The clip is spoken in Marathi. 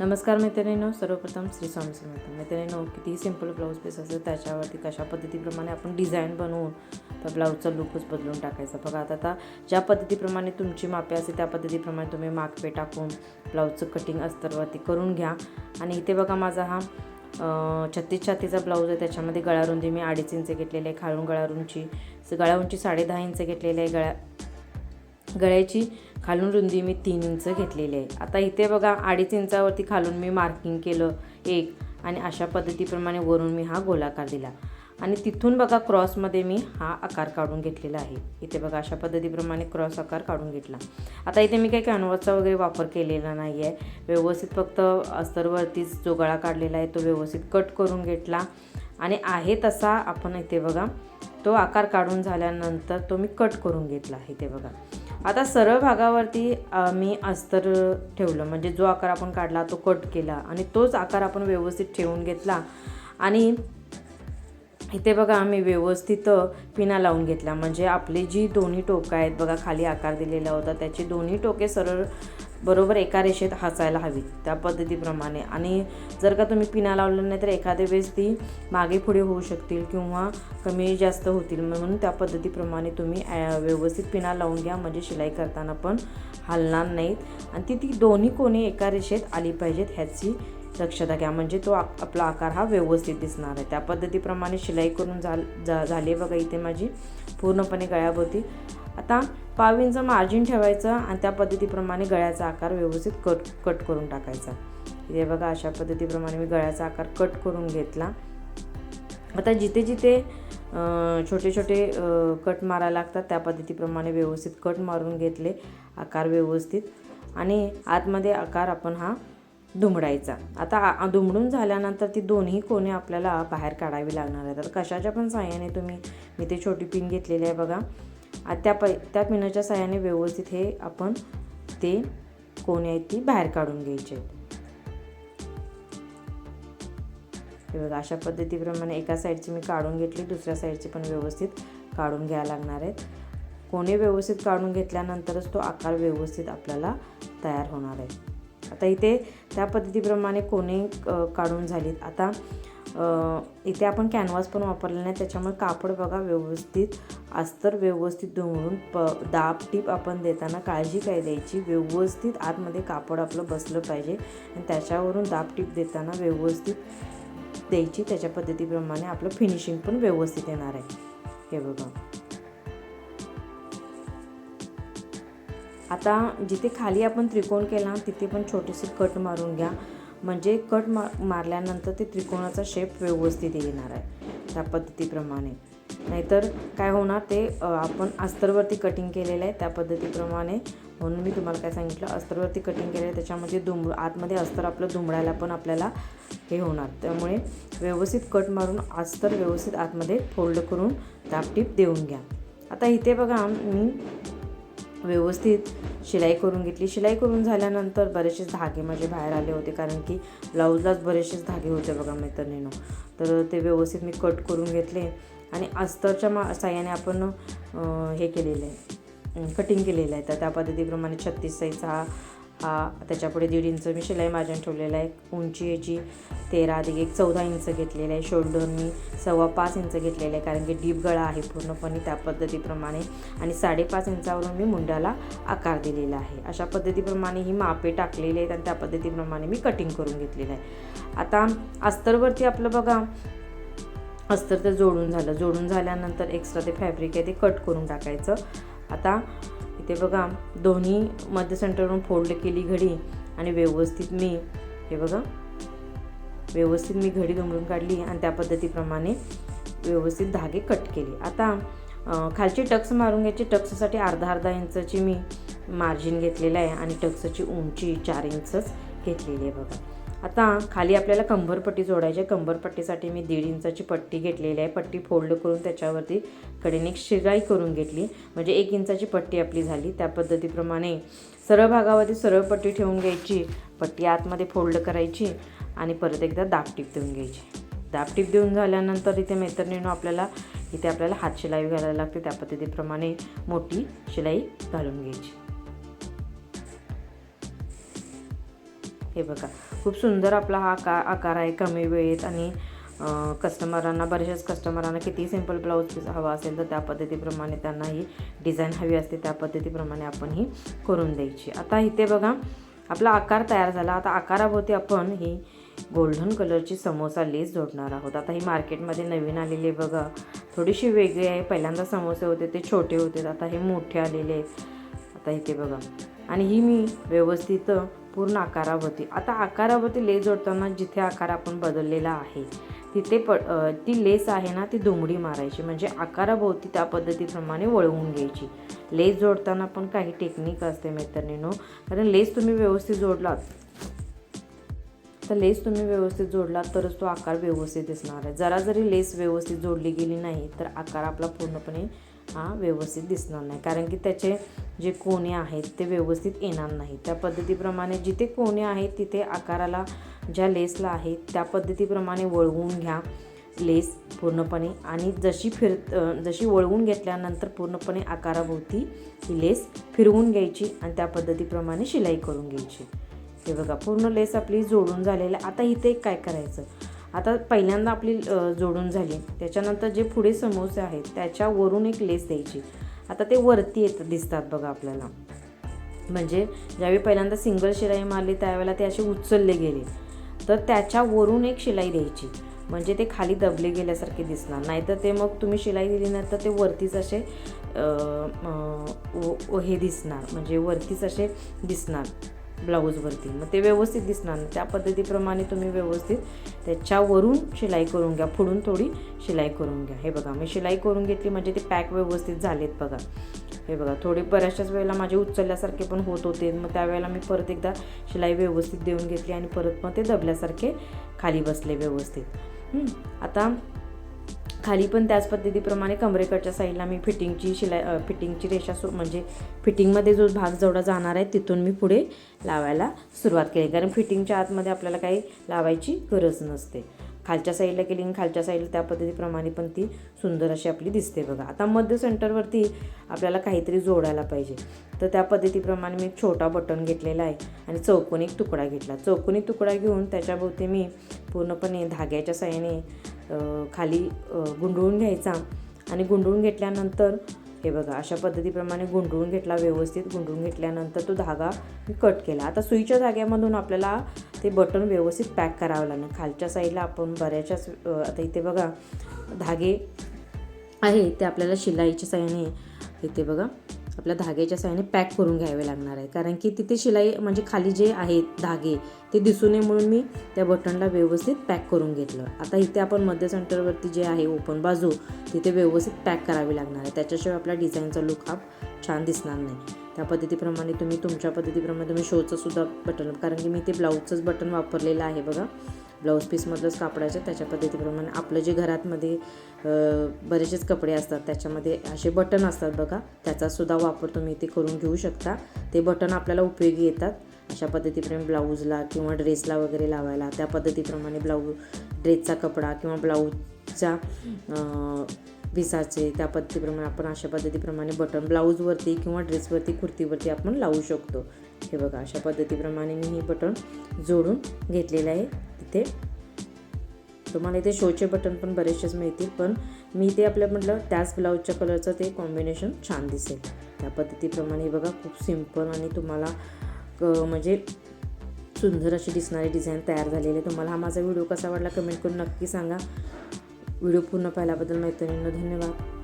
नमस्कार मैत्रिणींनो सर्वप्रथम श्री स्वामी समर्थ. मैत्रिणींनो कितीही सिंपल ब्लाऊज पीस असेल त्याच्यावरती कशा पद्धतीप्रमाणे आपण डिझाईन बनवून त्या ब्लाऊजचा लुकच बदलून टाकायचा. बघा आता आता ज्या पद्धतीप्रमाणे तुमची मापे असेल त्या पद्धतीप्रमाणे तुम्ही मागपे टाकून ब्लाऊजचं कटिंग अस्तरवरती करून घ्या. आणि इथे बघा माझा हा छत्तीस छातीचा ब्लाऊज आहे. त्याच्यामध्ये गळारुंदी मी अडीच इंच घेतलेली आहे. खालून गळारुंची गळा उंची साडे दहा इंच घेतलेली आहे. गळ्या गळ्याची खालून रुंदी मी तीन इंच घेतलेली आहे. आता इथे बघा अडीच इंचावरती खालून मी मार्किंग केलं एक आणि अशा पद्धतीप्रमाणे वरून मी हा गोलाकार दिला. आणि तिथून बघा क्रॉसमध्ये मी हा आकार काढून घेतलेला आहे. इथे बघा अशा पद्धतीप्रमाणे क्रॉस आकार काढून घेतला. आता इथे मी काही कॅनव्हासचा वगैरे वापर केलेला नाही आहे व्यवस्थित फक्त अस्तरवरतीच जो गळा काढलेला आहे तो व्यवस्थित कट करून घेतला. आणि आहे तसा आपण इथे बघा तो आकार काढून झाल्यानंतर तो मी कट करून घेतला आहे इथे बघा. आता सरळ भागावरती मी अस्तर ठेवलं म्हणजे जो आकार आपण काढला तो कट केला आणि तोच आकार आपण व्यवस्थित ठेवून घेतला. आणि इथे बघा आम्ही व्यवस्थित पिना लावून घेतला. म्हणजे आपली जी दोन्ही टोकं आहेत बघा खाली आकार दिलेला होता त्याची दोन्ही टोके सरळ बरोबर एका रेषेत हसायला हवीत त्या पद्धतीप्रमाणे. आणि जर का तुम्ही पिना लावलं नाही तर एखाद्या वेळेस ती मागे पुढे होऊ शकतील किंवा कमी जास्त होतील. म्हणून त्या पद्धतीप्रमाणे तुम्ही व्यवस्थित पिना लावून घ्या. म्हणजे शिलाई करताना पण हलणार नाहीत. आणि ती ती दोन्ही कोणी एका रेषेत आली पाहिजेत ह्याची लक्षता घ्या. म्हणजे तो आपला आकार हा व्यवस्थित दिसणार आहे. त्या पद्धतीप्रमाणे शिलाई करून झाल जा झाली बघा इथे माझी. पूर्णपणे गळ्याभोवती आता पावींचं मार्जिन ठेवायचं आणि त्या पद्धतीप्रमाणे गळ्याचा आकार व्यवस्थित कट कट करून टाकायचा. इथे बघा अशा पद्धतीप्रमाणे मी गळ्याचा आकार कट करून घेतला. आता जिथे जिथे छोटे छोटे कट मारायला लागतात त्या पद्धतीप्रमाणे व्यवस्थित कट मारून घेतले. आकार व्यवस्थित. आणि आतमध्ये आकार आपण हा दुमडायचा. आता दुमडून झाल्यानंतर ती दोन्ही कोणे आपल्याला बाहेर काढावी लागणार आहेत. तर कशाच्या पण साह्याने तुम्ही मी ते छोटी पिन घेतलेली आहे बघा. त्या प त्या पिनाच्या साह्याने व्यवस्थित हे आपण ते कोणे आहेत ती बाहेर काढून घ्यायचे हे बघा अशा पद्धतीप्रमाणे एका साईडची मी काढून घेतली दुसऱ्या साईडची पण व्यवस्थित काढून घ्यायला लागणार आहेत. कोणी व्यवस्थित काढून घेतल्यानंतरच तो आकार व्यवस्थित आपल्याला तयार होणार आहे. आता इथे त्या पद्धतीप्रमाणे कोणे काढून झालीत. आता इथे आपण कॅनव्हास पण वापरला नाही त्याच्यामुळे कापड बघा व्यवस्थित अस्तर व्यवस्थित धुवून प दाब टीप आपण देताना काळजी काय द्यायची? व्यवस्थित आतमध्ये कापड आपलं बसलं पाहिजे आणि त्याच्यावरून दाब टीप देताना व्यवस्थित द्यायची. त्याच्या पद्धतीप्रमाणे आपलं फिनिशिंग पण व्यवस्थित येणार आहे. हे बघा. आता जिथे खाली आपण त्रिकोण केला तिथे पण छोटेसे कट मारून घ्या. म्हणजे कट मा मारल्यानंतर ते त्रिकोणाचा शेप व्यवस्थित येणार आहे त्या पद्धतीप्रमाणे. नाहीतर काय होणार ते आपण अस्तरवरती कटिंग केलेलं आहे त्या पद्धतीप्रमाणे. म्हणून मी तुम्हाला काय सांगितलं अस्तरवरती कटिंग केलं आहे त्याच्यामध्ये दुम आतमध्ये अस्तर आपलं दुमडायला पण आपल्याला हे होणार. त्यामुळे व्यवस्थित कट मारून अस्तर व्यवस्थित आतमध्ये फोल्ड करून दापटीप देऊन घ्या. आता इथे बघा मी व्यवस्थित शिलाई करून घेतली. शिलाई करून झाल्यानंतर बरेचसे धागे माझे बाहेर आले होते कारण की ब्लाऊजलाच बरेचसेच धागे होते बघा मैत्रिणीनं. तर ते व्यवस्थित मी कट करून घेतले आणि अस्तरच्या मा साह्याने आपण हे केलेलं आहे कटिंग केलेलं आहे. तर त्या पद्धतीप्रमाणे छत्तीस साईजचा हा हा त्याच्यापुढे दीड इंच मी शिलाई मार्जिन ठेवलेलं आहे. उंची याची तेरा अधिक एक चौदा इंच घेतलेलं आहे. शोल्डर मी सव्वा पाच इंच घेतलेलं आहे कारण की डीप गळा आहे पूर्णपणे त्या पद्धतीप्रमाणे. आणि साडेपाच इंचावरून मी मुंड्याला आकार दिलेला आहे. अशा पद्धतीप्रमाणे ही मापे टाकलेली आहेत आणि त्या पद्धतीप्रमाणे मी कटिंग करून घेतलेलं आहे. आता अस्तरवरती आपलं बघा. अस्तर ते जोडून झालं. जोडून झाल्यानंतर एक्स्ट्रा ते फॅब्रिक आहे ते कट करून टाकायचं. आता इथे बघा दोन्ही मध्य सेंटरवरून फोल्ड केली घडी आणि व्यवस्थित मी हे बघा व्यवस्थित मी घडी दुमडून काढली आणि त्या पद्धतीप्रमाणे व्यवस्थित धागे कट केले. आता खालचे खालची टक्स मारून घ्यायची. टक्ससाठी अर्धा अर्धा इंचाची मी मार्जिन घेतलेलं आहे आणि टक्सची उंची चार इंचच घेतलेली आहे बघा. आता खाली आपल्याला कंबरपट्टी जोडायची आहे. कंबरपट्टीसाठी मी दीड इंचाची पट्टी घेतलेली आहे. पट्टी फोल्ड करून त्याच्यावरती कडेने एक शिराई करून घेतली. म्हणजे एक इंचाची पट्टी आपली झाली. त्या पद्धतीप्रमाणे सरळ भागावरती सरळ पट्टी ठेवून घ्यायची. पट्टी आतमध्ये फोल्ड करायची आणि परत एकदा दाबटीप देऊन घ्यायची. दाबटीप देऊन झाल्यानंतर इथे मैत्रिणीनं आपल्याला इथे आपल्याला हात शिलाई घालायला लागते. त्या पद्धतीप्रमाणे मोठी शिलाई घालून घ्यायची. हे बघा. खूप सुंदर आपला हा आकार आकार आहे कमी वेळेत आणि कस्टमरांना बऱ्याचशाच कस्टमरांना किती सिंपल ब्लाऊज पीस हवा असेल तर त्या पद्धतीप्रमाणे त्यांना ही डिझाईन हवी असते. त्या पद्धतीप्रमाणे आपण ही करून द्यायची. आता इथे बघा आपला आकार तयार झाला. आता आकाराभोवती आपण ही गोल्डन कलरची समोसा लेस जोडणार आहोत. आता ही मार्केटमध्ये नवीन आलेली आहे बघा. थोडीशी वेगळी आहे. पहिल्यांदा समोसे होते ते छोटे होते. आता हे मोठे आलेले आहेत. आता इथे बघा. आणि ही मी व्यवस्थित पूर्ण आकारावरती आता आकारावरती लेस जोडताना जिथे आकार आपण बदललेला आहे तिथे प ती लेस आहे ना ती दोंगडी मारायची. म्हणजे आकाराभोवती त्या पद्धतीप्रमाणे वळवून घ्यायची. लेस जोडताना पण काही टेक्निक असते मैत्रिणीनो. कारण लेस तुम्ही व्यवस्थित जोडलात तर लेस तुम्ही व्यवस्थित जोडलात तरच तो आकार व्यवस्थित दिसणार आहे. जरा जरी लेस व्यवस्थित जोडली गेली नाही तर आकार आपला पूर्णपणे हा व्यवस्थित दिसणार नाही. कारण की त्याचे जे कोणे आहेत ते व्यवस्थित येणार नाही. त्या पद्धतीप्रमाणे जिथे कोणे आहेत तिथे आकाराला ज्या लेसला आहे त्या पद्धतीप्रमाणे वळवून घ्या लेस पूर्णपणे. आणि जशी फिर जशी वळवून घेतल्यानंतर पूर्णपणे आकाराभोवती ही लेस फिरवून घ्यायची आणि त्या पद्धतीप्रमाणे शिलाई करून घ्यायची. हे बघा पूर्ण लेस आपली जोडून झालेली आहे. आता इथे काय करायचं? आता पहिल्यांदा आपली जोडून झाली. त्याच्यानंतर जे पुढे समोसे आहेत त्याच्यावरून एक लेस द्यायची. आता ते वरती येत दिसतात बघा आपल्याला. म्हणजे ज्यावेळी पहिल्यांदा सिंगल शिलाई मारली त्यावेळेला ते असे उचलले गेले. तर त्याच्यावरून एक शिलाई द्यायची. म्हणजे ते खाली दबले गेल्यासारखे दिसणार. नाहीतर ते मग तुम्ही शिलाई दिली नाही तर ते वरतीच असे व- हे दिसणार. म्हणजे वरतीच असे दिसणार. ब्लाऊजवरती मग ते व्यवस्थित दिसणार नाही. त्या पद्धतीप्रमाणे तुम्ही व्यवस्थित त्याच्यावरून शिलाई करून घ्या. पुढून थोडी शिलाई करून घ्या. हे बघा मी शिलाई करून घेतली म्हणजे ते पॅक व्यवस्थित झालेत बघा. हे बघा थोडे बऱ्याचशाच वेळेला माझे उचलल्यासारखे पण होत होते. मग त्यावेळेला मी परत एकदा शिलाई व्यवस्थित देऊन घेतली आणि परत मग ते दबल्यासारखे खाली बसले व्यवस्थित. आता खाली पण त्याच पद्धतीप्रमाणे कमरेकडच्या साईडला मी फिटिंगची शिलाई फिटिंगची रेषा सु म्हणजे फिटिंगमध्ये जो भाग जेवढा जाणार आहे तिथून मी पुढे लावायला सुरुवात केली. कारण फिटिंगच्या आतमध्ये आपल्याला काही लावायची गरज नसते. खालच्या साईडला केली आणि खालच्या साईडला त्या पद्धतीप्रमाणे पण ती सुंदर अशी आपली दिसते बघा. आता मध्य सेंटरवरती आपल्याला काहीतरी जोडायला पाहिजे. तर त्या पद्धतीप्रमाणे मी एक छोटा बटन घेतलेला आहे आणि चौकोनी एक तुकडा घेतला. चौकोनी तुकडा घेऊन त्याच्याभोवती मी पूर्णपणे धाग्याच्या साहाय्याने खाली गुंडळून घ्यायचा आणि गुंडळून घेतल्यानंतर हे बघा अशा पद्धतीप्रमाणे गुंडळून घेतला व्यवस्थित गुंडळून घेतल्यानंतर तो धागा मी कट केला. आता सुईच्या धाग्यामधून आपल्याला ते बटन व्यवस्थित पॅक करावं लागणार खालच्या साईडला आपण बऱ्याचशा आता इथे बघा धागे आहे ते आपल्याला शिलाईच्या साह्याने इथे बघा. आपल्या धाग्याच्या साह्याने पॅक करून घ्यावे लागणार आहे. कारण की तिथे शिलाई म्हणजे खाली जे आहेत धागे ते दिसू नये म्हणून मी त्या बटनला व्यवस्थित पॅक करून घेतलं. आता इथे आपण मध्य सेंटरवरती जे आहे ओपन बाजू तिथे व्यवस्थित पॅक करावी लागणार आहे. त्याच्याशिवाय आपल्या डिझाईनचा लुक हा छान दिसणार नाही. त्या पद्धतीप्रमाणे तुम्ही तुमच्या पद्धतीप्रमाणे तुम्ही शोचं सुद्धा बटन कारण की मी ते ब्लाऊजचंच बटन वापरलेलं आहे बघा. ब्लाऊज पीसमधलंच कापडाचं त्याच्या पद्धतीप्रमाणे आपलं जे घरातमध्ये बरेचसेच कपडे असतात त्याच्यामध्ये असे बटन असतात बघा त्याचासुद्धा वापर तुम्ही इथे करून घेऊ शकता. ते बटन आपल्याला उपयोगी येतात. अशा पद्धतीप्रमाणे ब्लाऊजला किंवा ड्रेसला वगैरे लावायला त्या पद्धतीप्रमाणे ब्लाऊज ड्रेसचा कपडा किंवा ब्लाऊजचा विसाचे पिसाचे त्या पद्धतीप्रमाणे आपण अशा पद्धतीप्रमाणे बटन ब्लाऊजवरती किंवा ड्रेसवरती कुर्तीवरती आपण लावू शकतो. हे बघा अशा पद्धतीप्रमाणे मी हे बटन जोडून घेतलेलं आहे. इथे तुम्हाला इथे शोचे बटन पण बरेचसेच मिळतील पण मी ते आपल्या म्हटलं त्याच ब्लाऊजच्या कलरचं ते कॉम्बिनेशन छान दिसेल. त्या पद्धतीप्रमाणे बघा खूप सिंपल आणि तुम्हाला क- म्हणजे सुंदर अशी दिसणारी डिझाईन तयार झालेली आहे. तुम्हाला हा माझा व्हिडिओ कसा वाटला कमेंट करून नक्की सांगा. व्हिडिओ पूर्ण पाहिल्याबद्दल मैत्रिणींना धन्यवाद.